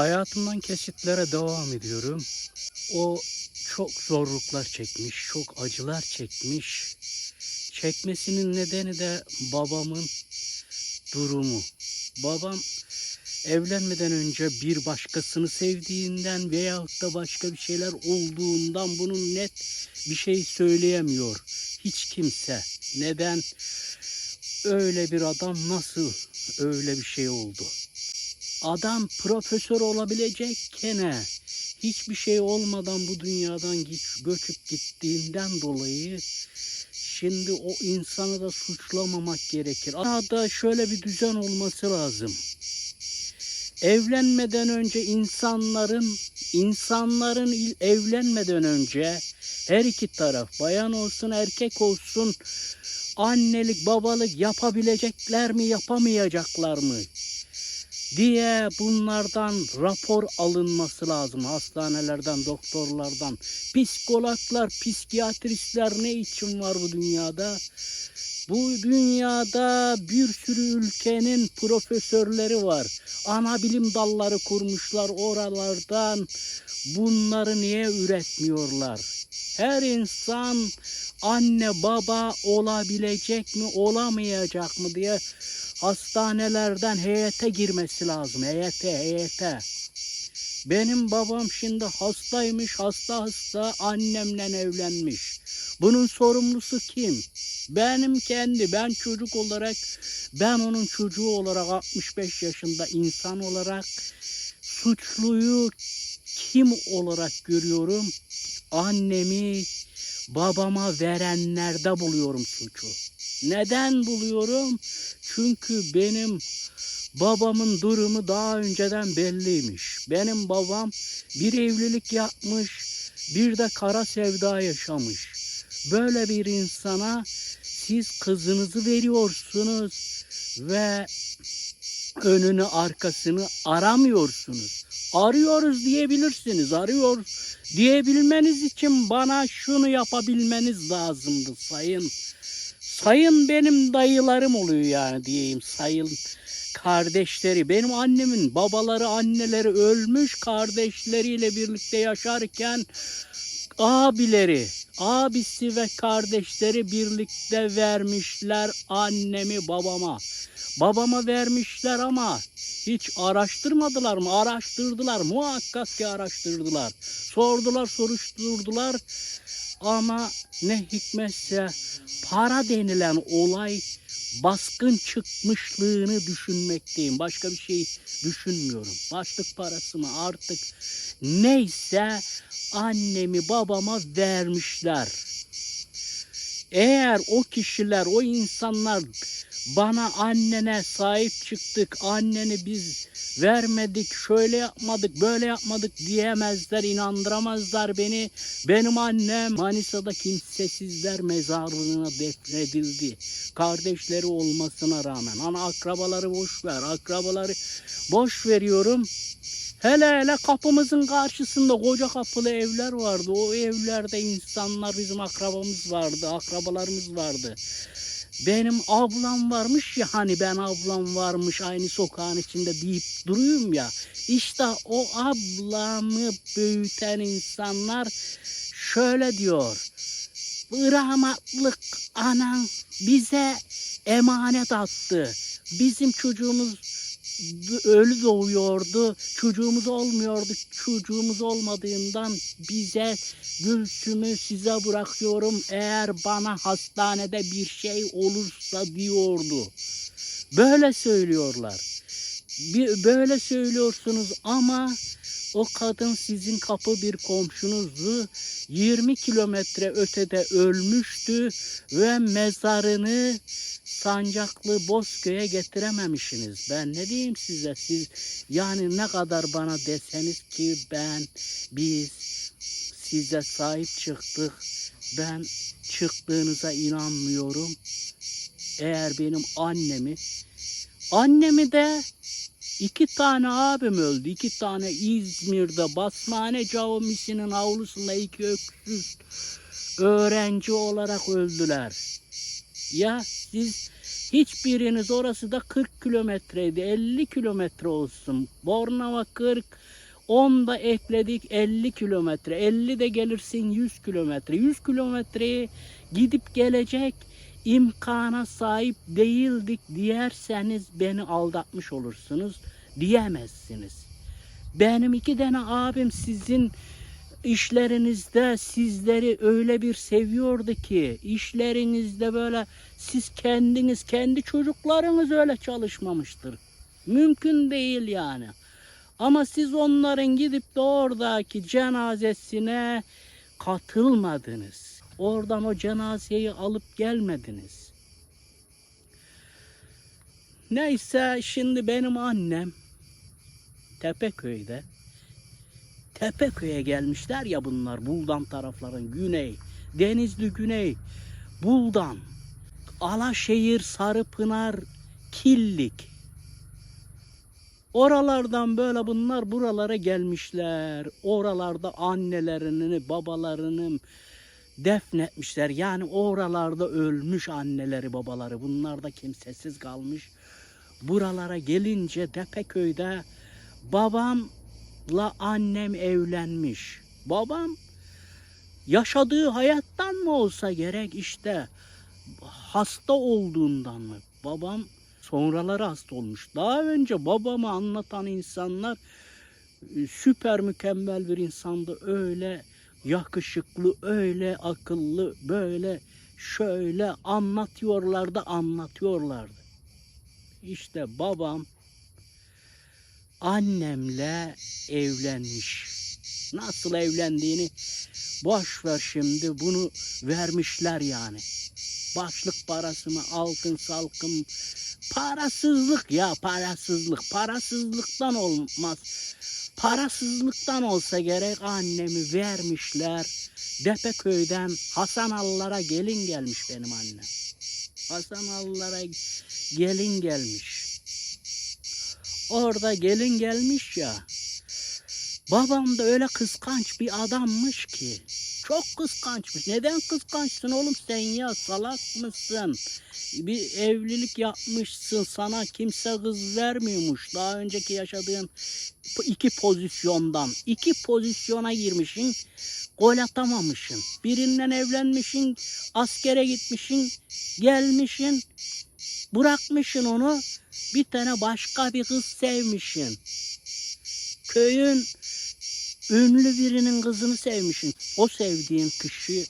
Hayatımdan kesitlere devam ediyorum. O çok zorluklar çekmiş, çok acılar çekmiş. Çekmesinin nedeni de babamın durumu. Babam evlenmeden önce bir başkasını sevdiğinden veyahut da başka bir şeyler olduğundan bunun net bir şey söyleyemiyor. Hiç kimse. Neden? Öyle bir adam nasıl öyle bir şey oldu? Adam profesör olabilecekken hiçbir şey olmadan bu dünyadan git, göçüp gittiğinden dolayı şimdi o insanı da suçlamamak gerekir. Arada şöyle bir düzen olması lazım. Evlenmeden önce insanların insanların evlenmeden önce her iki taraf bayan olsun erkek olsun annelik babalık yapabilecekler mi yapamayacaklar mı diye bunlardan rapor alınması lazım. Hastanelerden doktorlardan. Psikologlar psikiyatristler ne için var bu dünyada bu dünyada bir sürü ülkenin profesörleri var ana bilim dalları kurmuşlar oralardan bunları niye üretmiyorlar her insan anne baba olabilecek mi olamayacak mı diye hastanelerden heyete girmesi lazım. Heyete heyete. Benim babam şimdi hastaymış hasta hasta annemle evlenmiş. Bunun sorumlusu kim? Benim kendi ben çocuk olarak ben onun çocuğu olarak 65 yaşında insan olarak suçluyu kim olarak görüyorum? Annemi babama verenlerde buluyorum suçu. Neden buluyorum? Çünkü benim babamın durumu daha önceden belliymiş. Benim babam bir evlilik yapmış, bir de kara sevda yaşamış. Böyle bir insana siz kızınızı veriyorsunuz ve önünü arkasını aramıyorsunuz. Arıyoruz diyebilirsiniz. Arıyor diyebilmeniz için bana şunu yapabilmeniz lazımdı sayın. Sayın benim dayılarım oluyor yani diyeyim sayın kardeşleri. Benim annemin babaları anneleri ölmüş kardeşleriyle birlikte yaşarken abileri abisi ve kardeşleri birlikte vermişler annemi babama. Babama vermişler ama hiç araştırmadılar mı? Araştırdılar. Muhakkak ki araştırdılar. Sordular, soruşturdular. Ama ne hikmetse para denilen olay baskın çıkmışlığını düşünmekteyim. Başka bir şey düşünmüyorum. Başlık parası mı artık neyse annemi babama vermişler. Eğer o kişiler, o insanlar bana annene sahip çıktık, anneni biz vermedik, şöyle yapmadık, böyle yapmadık diyemezler, inandıramazlar beni. Benim annem Manisa'da kimsesizler mezarlığına defnedildi. Kardeşleri olmasına rağmen. Ana akrabaları boş ver, akrabaları boş veriyorum. Hele hele kapımızın karşısında koca kapılı evler vardı. O evlerde insanlar bizim akrabamız vardı, akrabalarımız vardı. Benim ablam varmış ya hani ben ablam varmış aynı sokağın içinde deyip duruyorum ya. İşte o ablamı büyüten insanlar şöyle diyor. Rahmetlik anan bize emanet attı. Bizim çocuğumuz ölü doğuyordu. Çocuğumuz olmuyordu. Çocuğumuz olmadığından bize Gülsüm'ü size bırakıyorum. Eğer bana hastanede bir şey olursa diyordu. Böyle söylüyorlar. Böyle söylüyorsunuz ama o kadın sizin kapı bir komşunuzu 20 kilometre ötede ölmüştü ve mezarını Sancaklı Bozköy'e getirememişsiniz. Ben ne diyeyim size? Siz yani ne kadar bana deseniz ki ben biz size sahip çıktık. Ben çıktığınıza inanmıyorum. Eğer benim annemi annemi de iki tane abim öldü. iki tane İzmir'de Basmane Camisi'nin avlusunda iki öksüz öğrenci olarak öldüler. Ya siz hiçbiriniz orası da 40 kilometreydi. 50 kilometre olsun. Bornova 40. 10 da ekledik 50 kilometre. 50 de gelirsin 100 kilometre. 100 kilometreyi gidip gelecek imkana sahip değildik diyerseniz beni aldatmış olursunuz diyemezsiniz. Benim iki tane abim sizin işlerinizde sizleri öyle bir seviyordu ki işlerinizde böyle siz kendiniz kendi çocuklarınız öyle çalışmamıştır. Mümkün değil yani. Ama siz onların gidip de oradaki cenazesine katılmadınız. Oradan o cenazeyi alıp gelmediniz. Neyse şimdi benim annem Tepeköy'de Tepeköy'e gelmişler ya bunlar Buldan tarafların güney, Denizli güney, Buldan, Alaşehir, Sarıpınar, Killik. Oralardan böyle bunlar buralara gelmişler. Oralarda annelerini, babalarını defnetmişler. Yani oralarda ölmüş anneleri, babaları. Bunlar da kimsesiz kalmış. Buralara gelince Tepeköy'de babamla annem evlenmiş. Babam yaşadığı hayattan mı olsa gerek işte hasta olduğundan mı? Babam sonraları hasta olmuş. Daha önce babamı anlatan insanlar e, süper mükemmel bir insandı. Öyle yakışıklı, öyle akıllı, böyle şöyle anlatıyorlardı, anlatıyorlardı. İşte babam annemle evlenmiş. Nasıl evlendiğini boş ver şimdi bunu vermişler yani. Başlık parası mı altın salkım parasızlık ya parasızlık parasızlıktan olmaz. Parasızlıktan olsa gerek annemi vermişler. Depeköy'den Hasan Allara gelin gelmiş benim annem. Hasan Allara gelin gelmiş. Orada gelin gelmiş ya. Babam da öyle kıskanç bir adammış ki. Çok kıskançmış. Neden kıskançsın oğlum sen ya? Salak mısın? Bir evlilik yapmışsın. Sana kimse kız vermiyormuş. Daha önceki yaşadığın iki pozisyondan. iki pozisyona girmişsin. Gol atamamışsın. Birinden evlenmişsin. Askere gitmişsin. Gelmişsin. Bırakmışsın onu. Bir tane başka bir kız sevmişsin. Köyün ünlü birinin kızını sevmişsin. O sevdiğin kişi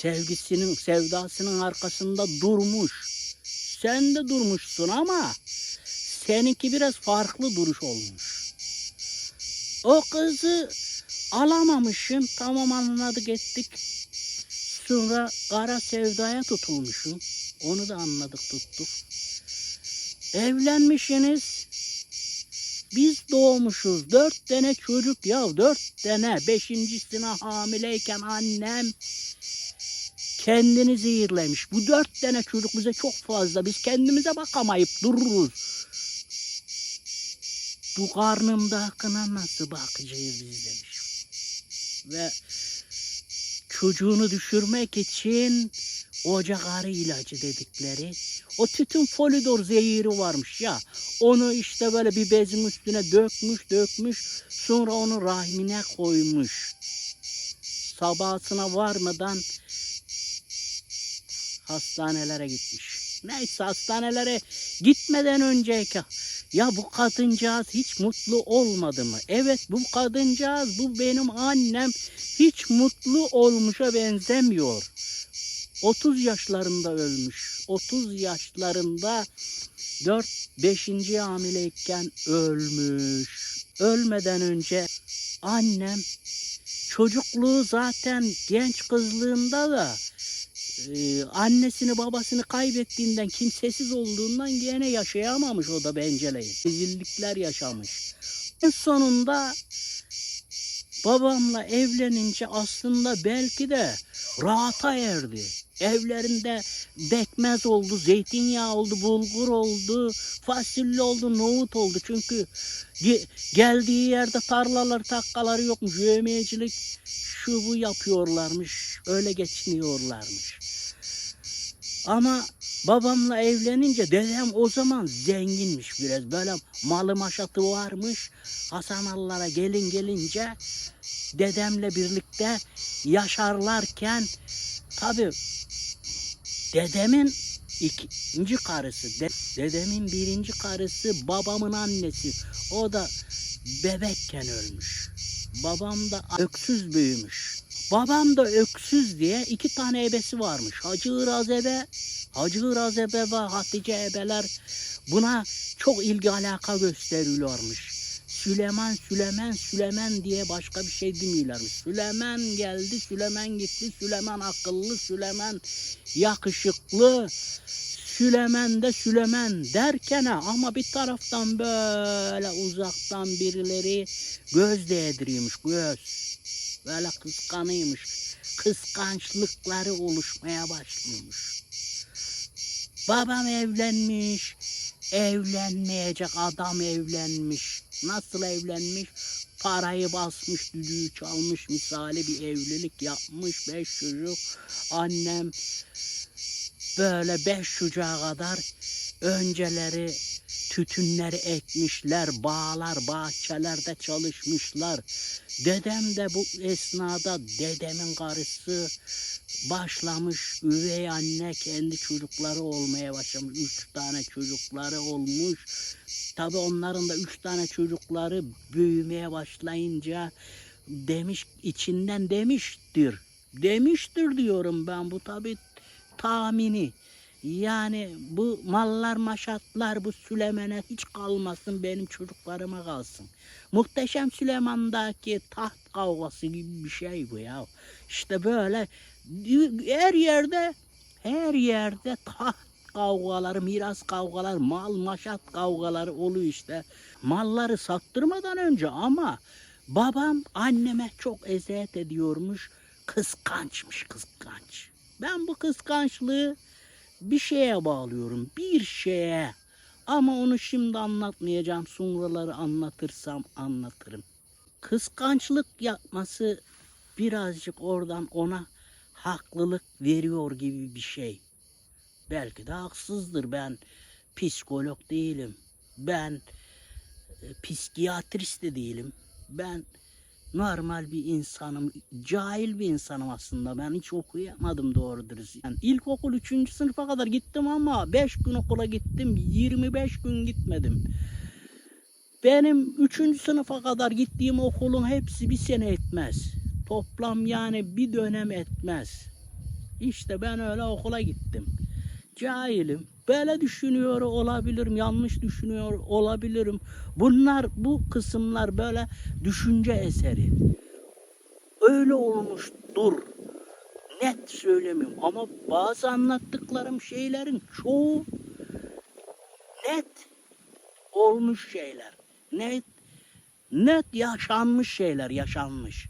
sevgisinin, sevdasının arkasında durmuş. Sen de durmuşsun ama seninki biraz farklı duruş olmuş. O kızı alamamışsın. Tamam anladık ettik. Sonra kara sevdaya tutulmuşsun. Onu da anladık tuttuk. Evlenmişsiniz. Biz doğmuşuz. Dört tane çocuk ya dört tane. Beşincisine hamileyken annem kendini zehirlemiş. Bu dört tane çocuk bize çok fazla. Biz kendimize bakamayıp dururuz. Bu karnımdakına nasıl bakacağız biz demiş. Ve çocuğunu düşürmek için ocak arı ilacı dedikleri o tütün folidor zehiri varmış ya. Onu işte böyle bir bezin üstüne dökmüş dökmüş sonra onu rahmine koymuş. Sabahına varmadan hastanelere gitmiş. Neyse hastanelere gitmeden önceki ya bu kadıncağız hiç mutlu olmadı mı? Evet bu kadıncağız bu benim annem hiç mutlu olmuşa benzemiyor. 30 yaşlarında ölmüş. 30 yaşlarında 4 5. hamileyken ölmüş. Ölmeden önce annem çocukluğu zaten genç kızlığında da e, annesini babasını kaybettiğinden kimsesiz olduğundan gene yaşayamamış o da benceleyin. Rezillikler yaşamış. En sonunda babamla evlenince aslında belki de rahata erdi. Evlerinde bekmez oldu, zeytinyağı oldu, bulgur oldu, fasulye oldu, nohut oldu. Çünkü ge- geldiği yerde tarlalar, takkaları yokmuş. Yövmeyecilik şu bu yapıyorlarmış. Öyle geçiniyorlarmış. Ama babamla evlenince dedem o zaman zenginmiş biraz. Böyle malı maşatı varmış. Hasan Allah'a gelin gelince dedemle birlikte yaşarlarken tabi dedemin ikinci karısı, de- dedemin birinci karısı babamın annesi. O da bebekken ölmüş. Babam da öksüz büyümüş. Babam da öksüz diye iki tane ebesi varmış. Hacı Iraz ebe, Hacı Iraz ebe ve Hatice ebeler buna çok ilgi alaka gösteriyorlarmış. Süleyman, Süleyman, Süleyman diye başka bir şey demiyorlarmış. Süleyman geldi, Süleyman gitti, Süleyman akıllı, Süleyman yakışıklı, Süleyman da Süleyman derken ama bir taraftan böyle uzaktan birileri göz değdiriyormuş, göz. Böyle kıskanıyormuş. Kıskançlıkları oluşmaya başlıyormuş. Babam evlenmiş, evlenmeyecek adam evlenmiş. Nasıl evlenmiş? Parayı basmış, düdüğü çalmış, misali bir evlilik yapmış. Beş çocuk. Annem böyle beş çocuğa kadar önceleri tütünleri ekmişler, bağlar, bahçelerde çalışmışlar. Dedem de bu esnada dedemin karısı başlamış üvey anne kendi çocukları olmaya başlamış. Üç tane çocukları olmuş. Tabi onların da üç tane çocukları büyümeye başlayınca demiş içinden demiştir. Demiştir diyorum ben bu tabi tahmini. Yani bu mallar maşatlar bu Süleyman'a hiç kalmasın benim çocuklarıma kalsın. Muhteşem Süleyman'daki taht kavgası gibi bir şey bu ya. İşte böyle her yerde her yerde taht kavgaları, miras kavgaları, mal maşat kavgaları oluyor işte. Malları sattırmadan önce ama babam anneme çok eziyet ediyormuş. Kıskançmış kıskanç. Ben bu kıskançlığı bir şeye bağlıyorum. Bir şeye. Ama onu şimdi anlatmayacağım. Sonraları anlatırsam anlatırım. Kıskançlık yapması birazcık oradan ona haklılık veriyor gibi bir şey. Belki de haksızdır. Ben psikolog değilim. Ben e, psikiyatrist de değilim. Ben normal bir insanım. Cahil bir insanım aslında. Ben hiç okuyamadım doğru dürüst. Yani ilkokul 3. sınıfa kadar gittim ama 5 gün okula gittim. 25 gün gitmedim. Benim 3. sınıfa kadar gittiğim okulun hepsi bir sene etmez. Toplam yani bir dönem etmez. İşte ben öyle okula gittim. Cahilim. Böyle düşünüyor olabilirim, yanlış düşünüyor olabilirim. Bunlar, bu kısımlar böyle düşünce eseri. Öyle olmuştur. Net söylemiyorum ama bazı anlattıklarım şeylerin çoğu net olmuş şeyler. Net net yaşanmış şeyler, yaşanmış.